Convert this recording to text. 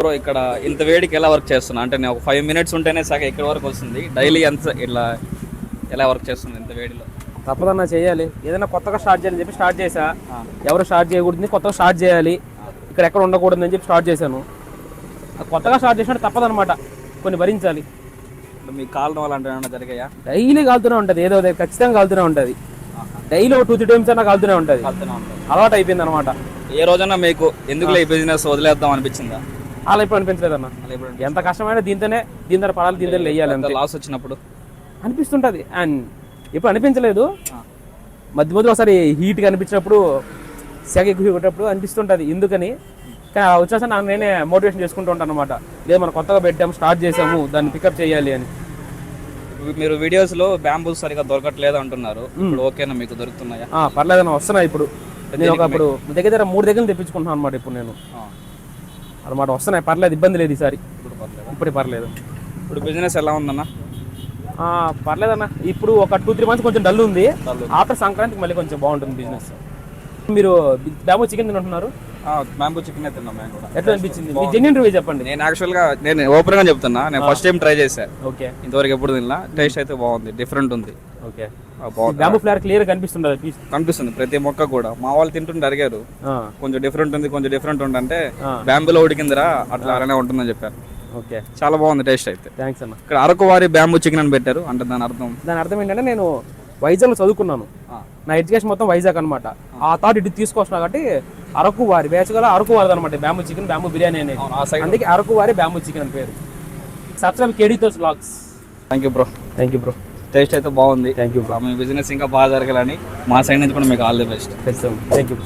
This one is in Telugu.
బ్రో ఇక్కడ ఇంత వేడికి ఎలా వర్క్ చేస్తున్నా? అంటే నేను ఒక ఫైవ్ మినిట్స్ ఉంటేనే సగం ఇక్కడ వరకు వస్తుంది. డైలీ ఎంత ఇట్లా ఎలా వర్క్ చేస్తుంది ఇంత వేడిలో? తప్పదన్నా చేయాలి. ఏదైనా కొత్తగా స్టార్ట్ చేయాలని చెప్పి స్టార్ట్ ఆ. ఎవరు స్టార్ట్ చేయకూడదు కొత్తగా స్టార్ట్ చేయాలి. ఇక్కడ ఎక్కడ ఉండకూడదు అని చెప్పి స్టార్ట్ చేశాను. కొత్తగా స్టార్ట్ చేసినట్టు తప్పదనమాట కొన్ని భరించాలి. మీకు కాలడం ఏమైనా జరిగాయా? డైలీ కాలుతూనే ఉంటుంది. ఏదో ఖచ్చితంగా కాలుతూనే ఉంటుంది. డైలీ ఒక టూ త్రీ టైమ్స్ అన్నా కాలుతూనే ఉంటుంది. కాలుతూనే ఉంటుంది. అలవాటు అయిపోయింది అనమాట ఏ రోజైనా మీకు ఎందుకు ఈ బిజినెస్ వదిలేద్దాం అనిపించిందా? అలా ఇప్పుడు అనిపించలేదన్న. ఎంత కష్టమైనా దీంతోనే దీని ద్వారా పడాలి దీని వెయ్యాలి అంతే. లాస్ వచ్చినప్పుడు. అనిపిస్తుంటుంది. అండ్ ఎప్పుడు అనిపించలేదు. మధ్య మధ్యలో ఒకసారి హీట్గా అనిపించినప్పుడు సెగ ఎక్కువ కొట్టేటప్పుడు అనిపిస్తుంటుంది. ఎందుకని? కానీ వచ్చేసా నాకు నేనే మోటివేషన్ చేసుకుంటూ ఉంటాను అనమాట లేదు మనం కొత్తగా పెట్టాము స్టార్ట్ చేసాము దాన్ని పికప్ చేయాలి అని. ఇప్పుడు మీరు వీడియోస్లో బ్యాంబూస్ సరిగా దొరకట్లేదు అంటున్నారు. ఇప్పుడు ఓకేనా మీకు దొరుకుతున్నాయా? పర్లేదన్న వస్తున్నాయి ఇప్పుడు. నేను ఒకప్పుడు దగ్గర దగ్గర మూడు దగ్గర తెప్పించుకుంటున్నాను అనమాట ఇప్పుడు నేను. అనమాట వస్తున్నాయి. పర్లేదు ఇబ్బంది లేదు ఈసారి. ఇప్పుడు పర్లేదా? ఇప్పుడు బిజినెస్ ఎలా ఉందన్న? పర్లేదన్న. ఇప్పుడు ఒక టూ త్రీ మంత్స్ కొంచెం డల్ ఉంది. ఆఫ్టర్ సంక్రాంతికి మళ్ళీ కొంచెం బాగుంటుంది బిజినెస్ మీరు బ్యాంబూ చికెన్ తింటున్నారు? బ్యాంబూ చికెన్ తిన్నాం మేము కూడా. ఎట్లా అనిపించింది? మీ జెన్యున్ రివ్యూ చెప్పండి. నేను యాక్చువల్గా నేను ఓపెన్గా చెప్తున్నా. నేను ఫస్ట్ టైం ట్రై చేశాను ఓకే. ఇంతవరకు ఎప్పుడు తిన్నా టేస్ట్ అయితే బాగుంది డిఫరెంట్ ఉంది. ఓకే. బ్యాంబూ ఫ్లేవర్ క్లియర్ కనిపిస్తుంది? పీస్ కనిపిస్తుంది ప్రతి మొక్క కూడా. మా వాళ్ళు తింటుంటే అడిగారు. కొంచెం డిఫరెంట్ ఉంది కొంచెం డిఫరెంట్ ఉంది అంటే ఆ. బ్యాంబూలో ఉడికిందిరా అట్లా అలానే ఉంటుందని చెప్పారు. ఓకే. చాలా బాగుంది టేస్ట్ అయితే. థ్యాంక్స్ అన్న. ఇక్కడ అరకు వారి బ్యాంబూ చికెన్ అని పెట్టారు. అంటే దాని అర్థం. దాని అర్థం ఏంటంటే నేను వైజాగ్లో చదువుకున్నాను. నా ఎడ్యుకేషన్ మొత్తం వైజాగ్ అనమాట ఆ. థాట్ ఇటు తీసుకొస్తున్నా కాబట్టి అరకు వారి బేసికల్ అరకు వారి అనమాట బ్యాంబూ చికెన్ బ్యాంబూ బిర్యానీ అనేది. అందుకే అరకు వారి బ్యాంబూ చికెన్ అని పేరు. Subscribe కేడీతో blogs thank you bro thank you bro taste అయితే బాగుంది. థ్యాంక్ యూ బ్రో మీ బిజినెస్ ఇంకా బాగా జరగాలని మా సైడ్ నుంచి కూడా మీకు all the best thank you